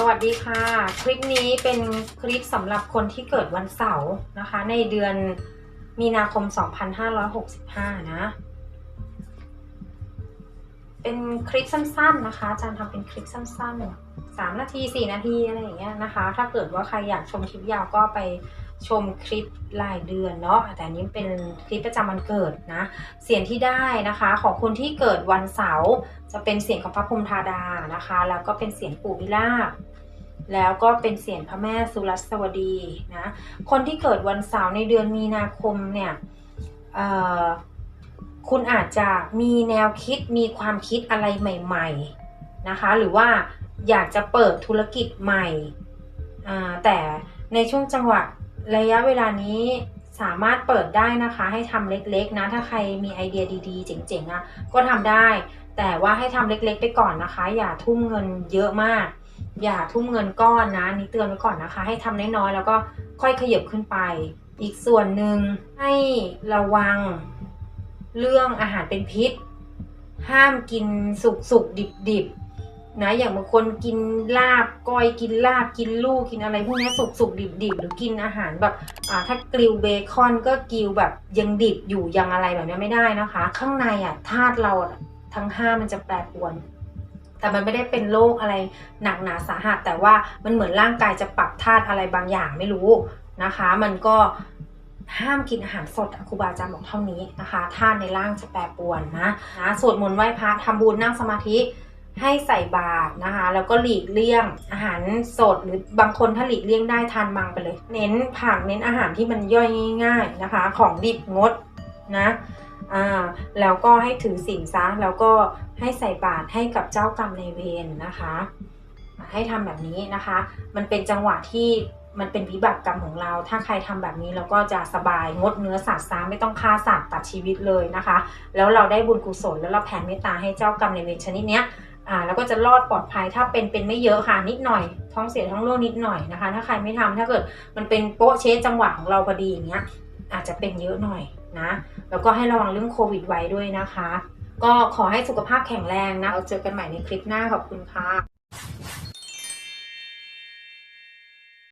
สวัสดีค่ะ คลิปนี้เป็นคลิปสำหรับคนที่เกิดวันเสาร์นะคะ ในเดือนมีนาคม 2565 นะ เป็นคลิปสั้นๆนะคะอาจารย์ทำเป็นคลิปสั้นๆ3นาที 4 นาทีอะไรอย่างเงี้ยนะคะ ถ้าเกิดว่าใครอยากชมคลิปยาวก็ไป ชมคลิปรายเดือนเนาะแต่นี้เป็นคลิปประจำวันเกิดนะ เสียงที่ได้นะคะของคนที่เกิดวันเสาร์จะเป็นเสียงของพระพรหมธาดานะคะ แล้วก็เป็นเสียงปู่วิลาบแล้วก็เป็นเสียงพระแม่สุรัสวดีนะ คนที่เกิดวันเสาร์ในเดือนมีนาคมเนี่ยคุณอาจจะมีแนวคิดมีความคิดอะไรใหม่ ๆนะคะ หรือว่าอยากจะเปิดธุรกิจใหม่แต่ในช่วงจังหวะ ระยะเวลานี้สามารถเปิดได้นะคะ ให้ทำเล็กๆนะ ถ้าใครมีไอเดียดีๆ เจ๋งๆอะก็ทำได้ แต่ว่าให้ทำเล็กๆ ไปก่อนนะคะ อย่าทุ่มเงินเยอะมาก อย่าทุ่มเงินก้อนนะนี่เตือนไว้ก่อนนะคะ ให้ทำน้อยๆแล้วก็ค่อยขยับขึ้นไป อีกส่วนหนึ่งให้ระวังเรื่องอาหารเป็นพิษ ห้ามกินสุกสุกดิบดิบๆ นะอย่างบางคนกินลาบก้อยกินลาบกินลูกกินอะไรพวกนี้สุกสุกดิบดิบหรือกินอาหารแบบอ่าถ้ากริลเบคอนก็กริลแบบยังดิบอยู่ยังอะไรแบบนี้ไม่ได้นะคะ ข้างในอะธาตุเราทั้งห้ามันจะแปรปรวน แต่มันไม่ได้เป็นโรคอะไรหนักหนาสาหัสแต่ว่ามันเหมือนร่างกายจะปรับธาตุอะไรบางอย่างไม่รู้นะคะ มันก็ห้ามกินอาหารสดครูบาอาจารย์บอกเท่านี้นะคะธาตุในร่างจะแปรปรวนนะนะสวดมนต์ไหว้พระทำบุญนั่งสมาธิ ให้ใส่บาตรนะคะ แล้วก็หลีกเลี่ยงอาหารสดหรือบางคนถ้าหลีกเลี่ยงได้ทานมังไปเลย เน้นผักเน้นอาหารที่มันย่อยง่าย ๆนะคะ ของดิบงดนะอ่าแล้วก็ให้ถือศีลซะแล้วก็ให้ใส่บาตรให้กับเจ้ากรรมในเวรนะคะ ให้ทำแบบนี้นะคะ มันเป็นจังหวะที่มันเป็นวิบากกรรมของเรา ถ้าใครทำแบบนี้เราก็จะสบายงดเนื้อสัตว์ซะไม่ต้องฆ่าสัตว์ตัดชีวิตเลยนะคะ แล้วเราได้บุญกุศลแล้วเราแผ่เมตตาให้เจ้ากรรมในเวรชนิดเนี้ย อ่าแล้วก็จะรอดปลอดภัยถ้าเป็นเป็นไม่เยอะค่ะนิดหน่อย ท้องเสียท้องร่วงนิดหน่อยนะคะ ถ้าใครไม่ทำถ้าเกิดมันเป็นโป๊ะเช๊จังหวะของเราพอดีอย่างเงี้ยอาจจะเป็นเยอะหน่อยนะแล้วก็ให้ระวังเรื่องโควิดไว้ด้วยนะคะ ก็ขอให้สุขภาพแข็งแรงนะเราเจอกันใหม่ในคลิปหน้าขอบคุณค่ะ